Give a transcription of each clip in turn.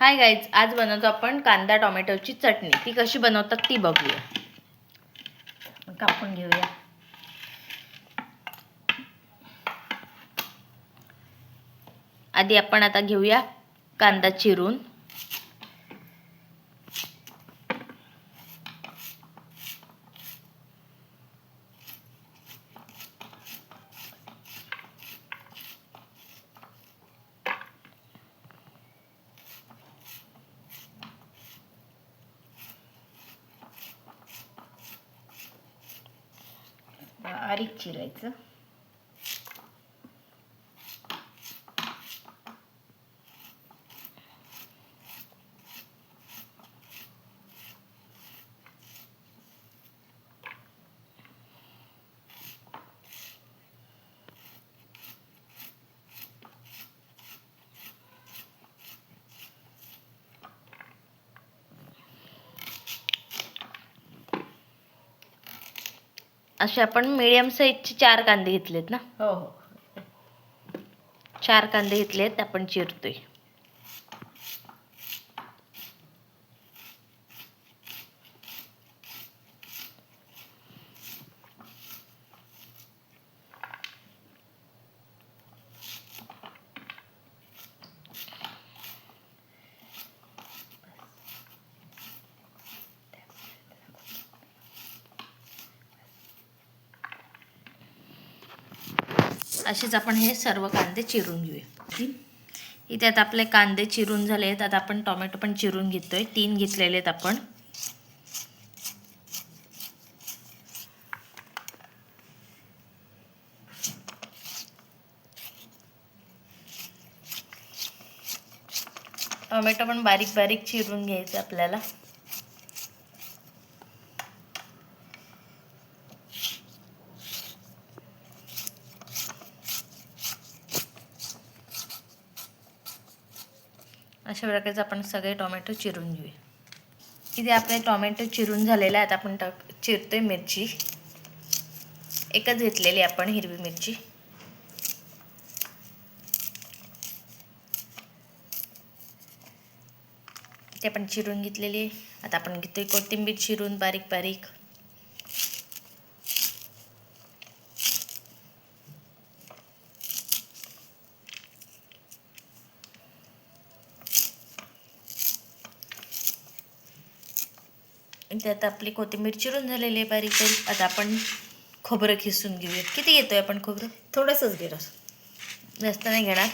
Hi guys आज बनवतो आपण कांदा टोमॅटोची चटणी. ती कशी बनवतात ती बघूया. कापून घेऊया. आधी आपण आता घेऊया कांदा चिरून. बारीक चिरायचं. असे आपण मिडियम साईजचे चार कांदे घेतलेत ना? हो हो. चार कांदे घेतलेत आपण चिरतोय. असेच आपण हे सर्व कांदे चिरून घेऊया. इथे आता आपले कांदे चिरून झाले आहेत. आता आपण टोमॅटो पण चिरून घेतोय. तीन घेतलेले आहेत आपण. टोमॅटो पण बारीक बारीक चिरून घ्यायचं आपल्याला. अशा प्रकारचे आपण सगळे टोमॅटो चिरून घेऊया. इथे आपले टोमॅटो चिरून झालेले आहेत. आपण टाक चिरतोय मिरची. एकच घेतलेली आपण हिरवी मिरची. ते आपण चिरून घेतलेली आहे. आता आपण घेतोय कोथिंबीर चिरून बारीक बारीक. त्यात आपली कोथिंबीर चिरून झालेली आहे बारीक बारीक आता आपण खोबरं खिसून घेऊया किती घेतोय आपण खोबरं? थोडंसंच घे रस जास्त नाही घेणार?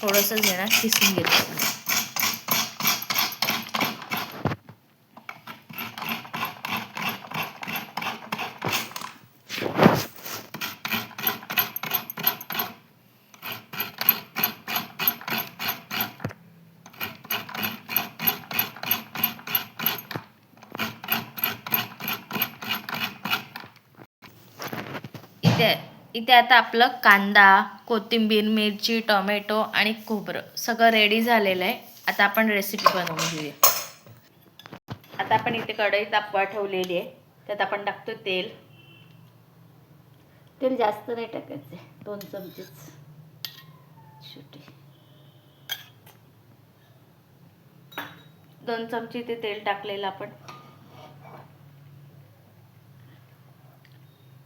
थोडंसंच घेणार. खिसून घेतो आपण इथे आता आपलं कांदा कोथिंबीर मिरची टोमॅटो आणि खोबरं सगळं रेडी झालेलं आहे. आता आपण रेसिपी बनवून घेऊया. आता आपण इथे कढई तापवा ठेवलेली आहे. त्यात आपण टाकतो तेल. तेल जास्त नाही टाकायचं दोन चमचेच. छोटे दोन चमचे इथे तेल टाकलेलं आपण.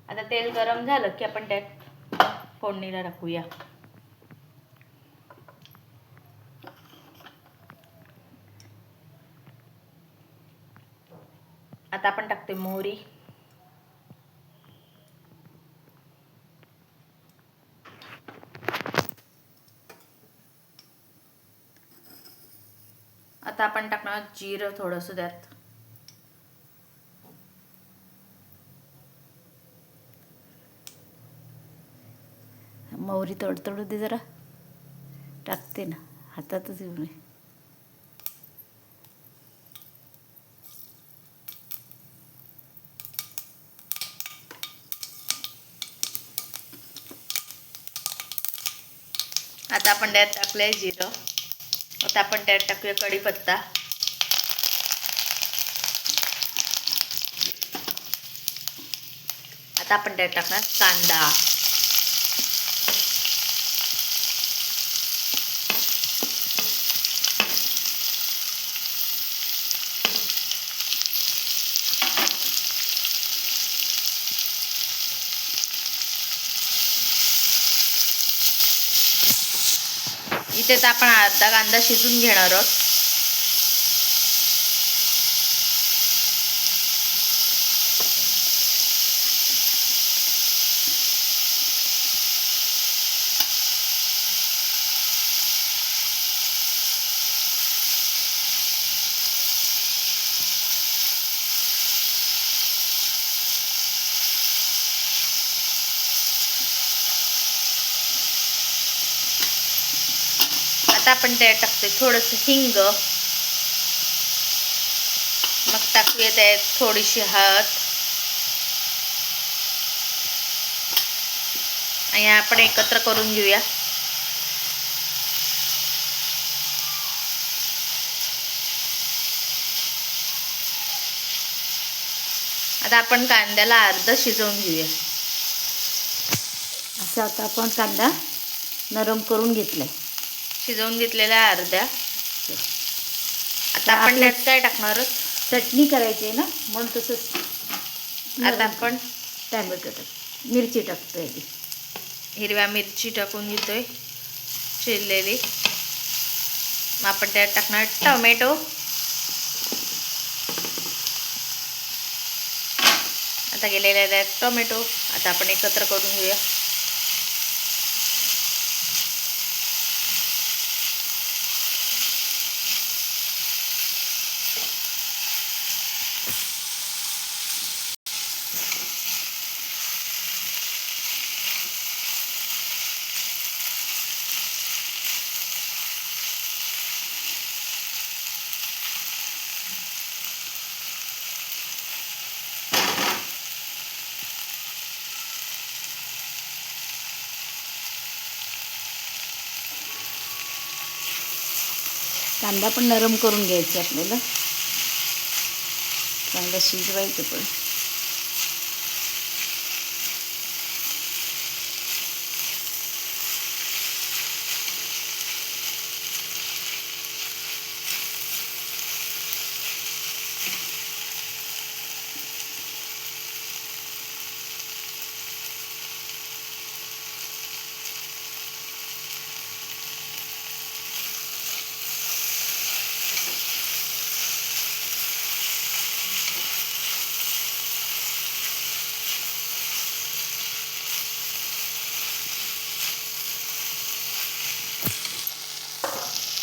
आता तेल गरम झालं की आपण त्यात फोडणीला टाकूया. आता आपण टाकते मोहरी. आता आपण टाकणार जिरं थोडंसं त्यात. मोहरी तडतडू दे जरा. टाकते ना हातातच येऊ नये आता आपण त्यात टाकलंय जिरं. आता आपण त्यात टाकूया कढीपत्ता. आता आपण त्यात टाकणार कांदा. इथे तर आपण अर्धा कांदा शिजून घेणार आहोत. आता आपण त्यात टाकतोय थोडस हिंग. मग टाकूया त्यात थोडीशी हळद. आणि आपण एकत्र करून घेऊया. आता आपण कांद्याला अर्ध शिजवून घेऊया. असं आता आपण कांदा नरम करून घेतलाय. शिजवून घेतलेल्या अर्ध्या. आता आपण त्यात काय टाकणार आहोत? चटणी करायची आहे ना म्हणून तसंच आता आपण टॅमॅटो टाक मिरची टाकतोय हिरव्या मिरची टाकून घेतोय चिरलेली मग आपण त्यात टाकणार टोमॅटो. आता गेलेले आहेत टोमॅटो आता आपण एकत्र करून घेऊया. कांदा पण नरम करून घ्यायचा आपल्याला. चांगलं शिजवायचं पण.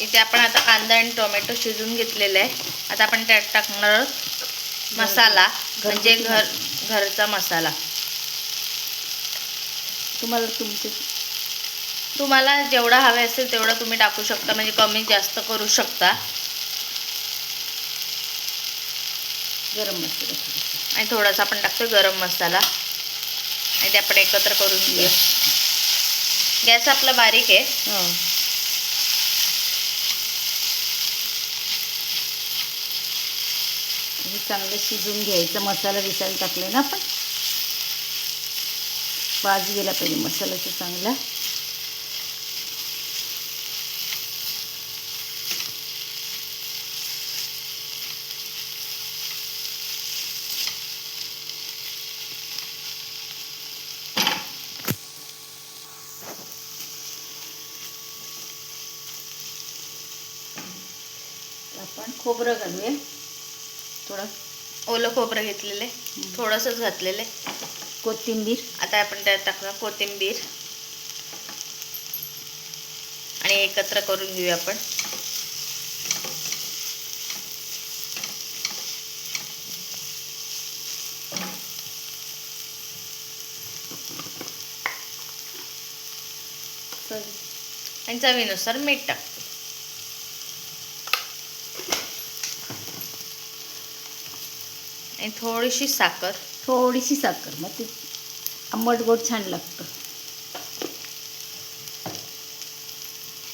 इथे आपण आता कांदा आणि टोमॅटो शिजून घेतलेले आहे आता आपण त्यात टाकणार आहोत मसाला म्हणजे घर घरचा मसाला. तुम्हाला तुमचे तुम्हाला जेवढा हवे असेल तेवढा तुम्ही टाकू शकता म्हणजे कमी जास्त करू शकता. गरम मसाला. आणि थोडासा आपण टाकतो गरम मसाला. आणि ते आपण एकत्र करून घेऊया. गॅस आपला बारीक आहे हो हे चांगलं शिजून घ्यायचं. मसाला विसायला टाकले ना आपण. वाज गेला पाहिजे मसाल्याचा चांगला. आपण खोबरं घालूया. थोडं ओलं खोबरं घेतलेले थोडंसंच घातलेले कोथिंबीर. आता आपण त्यात टाकणार कोथिंबीर. आणि एकत्र करून घेऊया आपण. आणि चवीनुसार मीठ टाकतो आणि थोडीशी साखर. थोडीशी साखर मग ते आंबट गोड छान लागतं.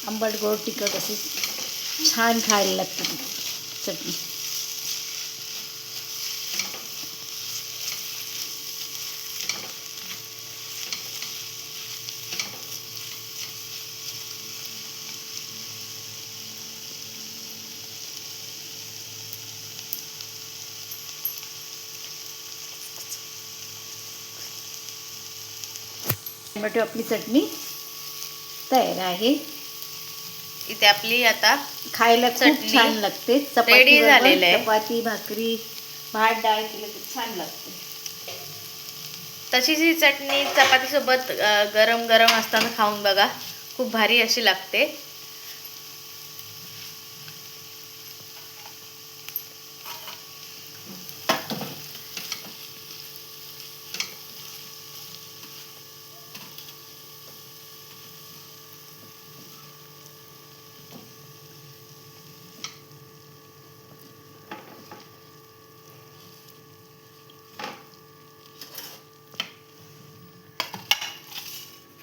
आंबट गोड तिखट असे छान खायला लागतं चटणी. टोमॅटो आपली चटणी तयार आहे. इथे आपली आता खायला चटणी छान लागते. चपाती झालेलं आहे. चपाती भाकरी भात डाळ केलं तर छान लागते. तशीच ही चटणी चपातीसोबत गरम गरम असताना खाऊन बघा. खूप भारी अशी लागते.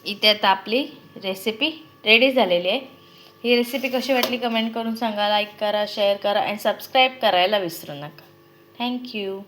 इथे आता आपली रेसिपी रेडी झालेली आहे. ही रेसिपी कशी वाटली कमेंट करून सांगा लाईक करा शेअर करा आणि सबस्क्राईब करायला विसरू नका. थँक्यू